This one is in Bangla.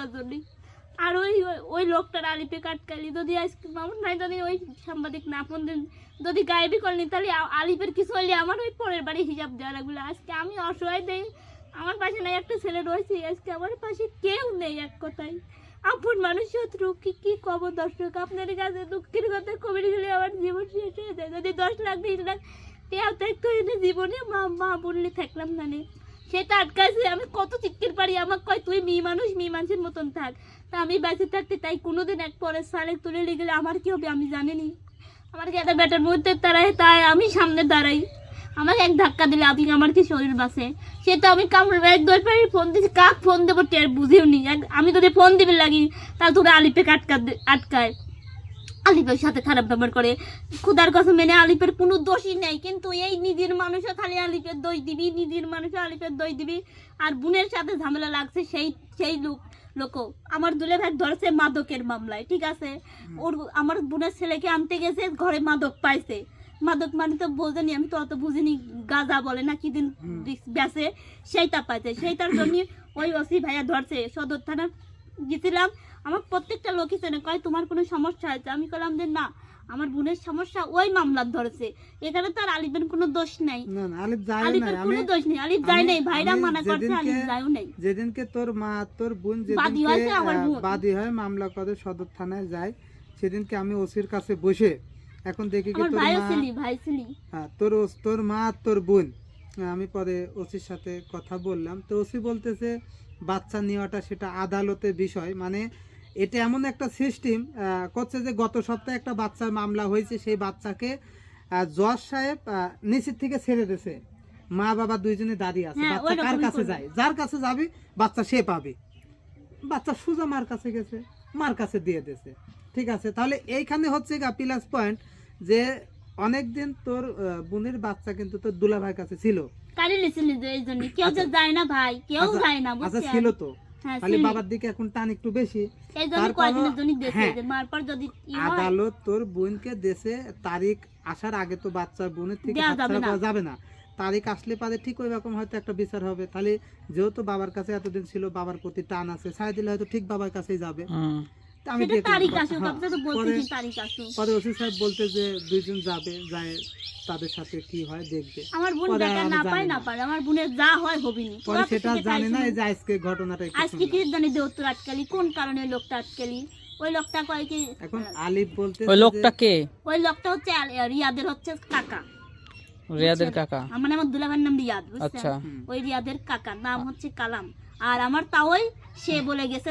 করার জন্য। আর ওই, ওই- লোকটার আলিপে কাটকালি, যদি আজকে আমার নাই যদি ওই সাংবাদিক না ফোন দেন, যদি গায়েবি করেনি তাহলে আলিপের কিছু হলে আমার ওই পরের বাড়ি হিসাব দেওয়া লাগবে। আজকে আমি অসহায় দেই, আমার পাশে নাই একটা ছেলে রয়েছে, আজকে আমার পাশে কেউ নেই এক কথায়। আপন মানুষ শত্রু, কি কি কব দর্শক, আপনার কাছে দুঃখের কথা কবির গেলে আমার জীবন শেষ হয়ে যায়। যদি দশ লাখ, বিশ লাখ টেয়াও থাকতো জীবনে মা মা বললে থাকলাম না নে। সেটা আটকাছে আমি কত চিৎকার পারি, আমাকে কয়, তুই মেয়ে মানুষ, মেয়ে মানুষের মতন থাক। তা আমি বেঁচে থাকতে তাই কোনোদিন এক পরের সালে তুলে নিয়ে গেলে আমার কি হবে, আমি জানিনি। আমার কি একটা ব্যাটার মধ্যে দাঁড়ায় তাই আমি সামনে দাঁড়াই। আমাকে এক ধাক্কা দিলে আপনি আমার কি শরীর বাসে সেটা আমি কামড় এক দশ পারি, ফোন দিচ্ছি কাক ফোন দেবো? টের বুঝেও নি। এক- আমি যদি ফোন দিবে লাগি তাহলে তোরা আলিপে আটকা দে- আটকায়। আলিপের সাথে খারাপ ব্যবহার করে। খুদার কথা মেনে আলিপের কোনো দোষই নেই কিন্তু এই নিজের মানুষও খালি আলিপের দোষ দিবি নিজের মানুষও আলিপের দোষ দিবি। আর বোনের সাথে ঝামেলা লাগছে সেই সেই লোক লোক আমার দুলে ভাই ধরেছে মাদকের মামলায় ঠিক আছে? ওর আমার বোনের ছেলেকে আনতে গেছে ঘরে মাদক পাইছে। মাদক মানে তো বোঝেনি আমি তো অত বুঝিনি গাঁজা বলে না কি দিন হুম। বেসে সেইটা পাইছে। সেইটার জন্য ওই ওসি ভাইয়া ধরছে সদর থানা গেছিলাম আমার প্রত্যেকটা লোকই চেনে কয় তোমার কোনো সমস্যা হয়েছে? আমি বললাম যে না আমার বোনের সমস্যা ওই মামলার ধরেছে। এখানে তো আর আলিপের কোনো দোষ নাই। কোনো দোষ যায় ভাইরা মানা করছে যেদিনকে- যায়ও নাই। যেদিনকে তোর মা তোর বোন বাদী যেদিনকে আমার আহ, বোন। বাদী হয় মামলা করে সদর থানায় যায় সেদিনকে আমি ওসির কাছে বসে এখন দেখি কি তোর মা ভাই হ্যাঁ, তোর তোর মা তোর বোন। আমি পরে ওসির সাথে কথা বললাম। তো ওসি বলতেছে বাচ্চা নেওয়াটা সেটা আদালতের বিষয়। মানে এটা এমন একটা সিস্টেম করছে যে গত সপ্তাহে একটা বাচ্চার মামলা হয়েছে সেই বাচ্চাকে জজ সাহেব নিচের থেকে ছেড়ে দিয়েছে। মা বাবা দুইজনে দাঁড়িয়ে আছে। হ্যাঁ, বাচ্চা কার কাছে যায়? যার কাছে যাবে বাচ্চা সে পাবে। বাচ্চা সুজা মার কাছে গেছে মার কাছে দিয়ে দিয়েছে। ঠিক আছে? তাহলে এইখানে হচ্ছে গা প্লাস পয়েন্ট যে অনেকদিন তোর বোনের বাচ্চা কিন্তু তোর দুলাভাইয়ের কাছে ছিল। কালি লিছিলি যে এই জন্য। কেউ তো যায় না ভাই কেউ আচ্ছা, যায় না আচ্ছা ছিল তো। হ্যাঁ খালি বাবার দিকে এখন টান একটু বেশি। এই জন্য কয়েকদিনের জন্য দেখে হ্যাঁ। যে মার পর যদি ই হয়, আদালত তোর বোনকে দেশে তারিখ আসার আগে তো বাচ্চার বোনের থেকে যাবে না। করা যাবে না। তারিখ আসলে পারে ঠিক ওই রকম হয়তো একটা বিচার হবে। তাহলে যেহেতু বাবার কাছে এতদিন ছিল বাবার প্রতি টান আছে ছাড় দিলে হয়তো ঠিক বাবার কাছেই যাবে। আমি হ্যাঁ, পরে ওসি সাহেব বলতে যে দুইজন যাবে যায় তাদের সাথে কি হয় দেখবে। আমার বোন পরে না পায় না। না। পারে আমার বোনের যা হয় হবিনি পরে সেটা জানি না এই যে আজকে ঘটনাটা আজকে কি জানি যে আটকালি কোন কারণে লোকটা আটকালি? ওই লোকটা কয় কি? এখন আলিফ বলতে ওই লোকটা কে? ওই লোকটা হচ্ছে রিয়াদের হচ্ছে কাকা। রিয়াদের কাকা? মানে আমার দুলাভাইয়ের নাম রিয়াদ বুঝছেন? আচ্ছা। ওই রিয়াদের কাকা নাম হচ্ছে কালাম। আর আমার তাওই সে বলে গেছে